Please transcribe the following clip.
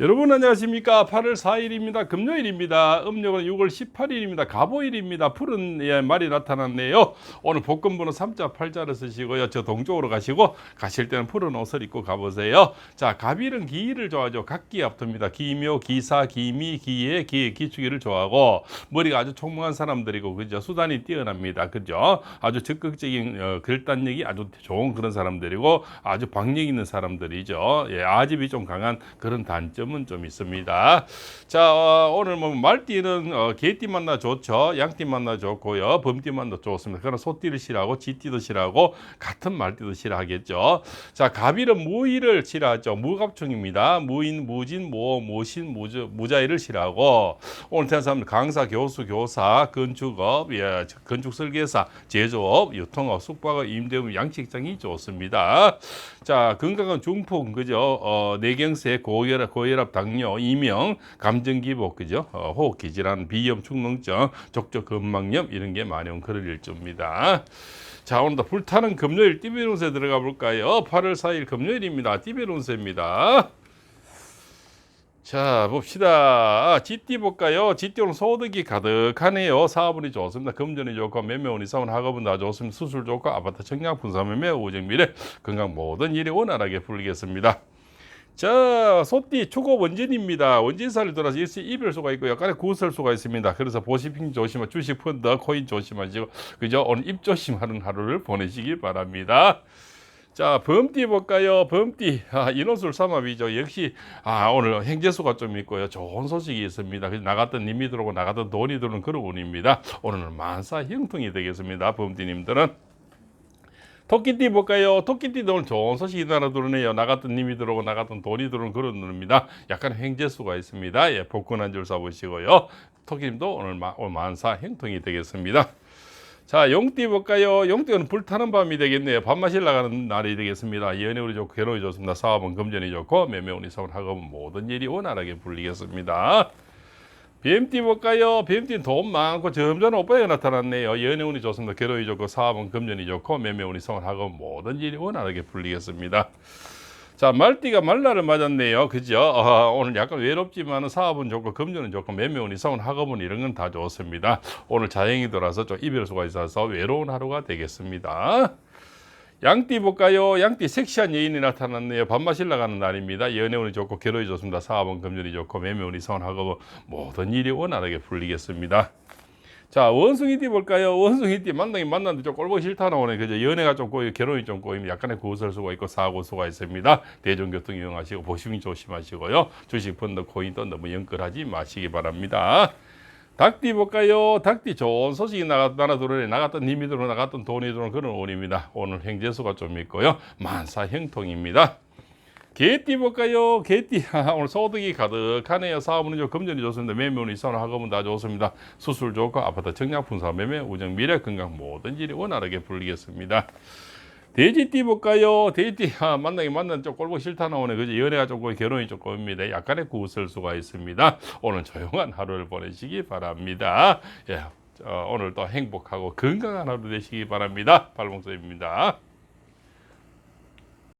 여러분 안녕하십니까? 8월 4일입니다. 금요일입니다. 음력은 6월 18일입니다. 가보일입니다. 푸른 예, 말이 나타났네요. 오늘 복권번호 3자 8자를 쓰시고요. 저 동쪽으로 가시고 가실 때는 푸른 옷을 입고 가보세요. 자 가빌은 기를 좋아하죠. 각기압도입니다. 기묘 기사 기미 기예 기 기축이를 좋아하고 머리가 아주 총명한 사람들이고 그죠? 수단이 뛰어납니다. 그죠? 아주 적극적인 어, 결단력이 아주 좋은 그런 사람들이고 아주 박력 있는 사람들이죠. 예, 아집이 좀 강한 그런 단점 은 좀 있습니다. 자 어, 오늘 뭐 말띠는 어, 개띠 만나 좋죠. 양띠 만나 좋고요. 범띠 만나 좋습니다. 그러나 소띠를 싫어하고 쥐띠도 싫어하고 같은 말띠도 싫어하겠죠. 자 갑일은 무의를 싫어하죠. 무갑충입니다. 무인, 무진, 모, 모신, 무저, 무자일을 싫어하고 오늘 태어난 사람들 강사, 교수, 교사, 건축업, 예, 건축 설계사, 제조업, 유통업, 숙박업, 임대업, 양식장이 좋습니다. 자 건강은 중풍 그죠? 어, 뇌경색, 고혈압, 고혈압, 당뇨, 이명, 감정기복 그죠? 어, 호흡기 질환, 비염, 축농증, 족저 근막염 이런 게 많이 온 그럴 일조입니다. 자 오늘도 불타는 금요일 띠베론세 들어가 볼까요? 8월 4일 금요일입니다. 띠베론세입니다. 자 봅시다. 지띠 볼까요? 지띠 오늘 소득이 가득하네요. 사업운이 좋습니다. 금전이 좋고 매매운이 사원 학업은 다 좋습니다. 수술 좋고 아파트 청약 분사 매매 우정 미래 건강 모든 일이 원활하게 풀리겠습니다. 자, 소띠 초고 원진입니다. 원진사를 돌아서 일시 이별수가 있고 약간의 구설수가 있습니다. 그래서 보시핑 조심하, 주식 펀드, 코인 조심하시고, 그죠? 오늘 입 조심하는 하루를 보내시기 바랍니다. 자, 범띠 볼까요? 범띠. 아, 인원술 삼합이죠. 역시, 아, 오늘 행재수가 좀 있고요. 좋은 소식이 있습니다. 나갔던 님이 들어오고 나갔던 돈이 들어오는 그런 운입니다. 오늘은 만사 형통이 되겠습니다. 범띠님들은. 토끼띠 볼까요? 토끼띠도 오늘 좋은 소식이 하나 들어오네요. 나갔던 님이 들어오고 나갔던 돈이 들어오는 그런 눈입니다. 약간 횡재수가 있습니다. 예, 복권 한 줄 사보시고요. 토끼님도 오늘, 마, 만사 행통이 되겠습니다. 자, 용띠 볼까요? 용띠는 불타는 밤이 되겠네요. 밥맛이 나가는 날이 되겠습니다. 연애운이 좋고 결혼이 좋습니다. 사업은 금전이 좋고 매매운이 사원 학업은 모든 일이 원활하게 풀리겠습니다. BMT 볼까요? BMT는 돈 많고 점점 오빠가 나타났네요. 연애운이 좋습니다. 결혼이 좋고 사업은 금전이 좋고 매매운이 성을하고 모든 일이 원활하게 풀리겠습니다. 자 말띠가 말날을 맞았네요. 그죠? 어, 오늘 약간 외롭지만 사업은 좋고 금전은 좋고 매매운이 성은 학업은 이런 건 다 좋습니다. 오늘 자행이 돌아서 좀 이별 수가 있어서 외로운 하루가 되겠습니다. 양띠 볼까요? 양띠 섹시한 여인이 나타났네요. 밥맛이 나가는 날입니다. 연애운이 좋고 결혼이 좋습니다. 사업은 금전이 좋고 매매운이 성하고 모든 일이 원활하게 풀리겠습니다. 자 원숭이띠 볼까요? 원숭이띠 만나긴 만났는데 좀 꼴보기 싫다 나오네. 그죠? 연애가 좀 꼬이고 결혼이 좀 꼬이면 약간의 구설 수가 있고 사고 수가 있습니다. 대중교통 이용하시고 보시기 조심하시고요. 주식 펀드 코인 도 너무 연끌하지 마시기 바랍니다. 닭띠 볼까요? 닭띠 좋은 소식이 나가, 나라 들어오네. 나갔던 힘이 들어 나갔던 돈이 들어오는 그런 운입니다. 오늘 행재수가 좀 있고요. 만사 형통입니다. 개띠 볼까요? 개띠 오늘 소득이 가득하네요. 사업은 좋고 금전이 좋습니다. 매매운이 있어나 학업은 다 좋습니다. 수술 좋고 아파트 청약 분사 매매 우정 미래 건강 모든 일이 원활하게 풀리겠습니다. 돼지띠 볼까요? 돼지띠 아, 만나기 만나는 좀 꼴보기 싫다 나오네. 그죠? 연애가 조금 결혼이 조금입니다. 약간의 구설 수가 있습니다. 오늘 조용한 하루를 보내시기 바랍니다. 예, 어, 오늘도 행복하고 건강한 하루 되시기 바랍니다. 발봉소입니다.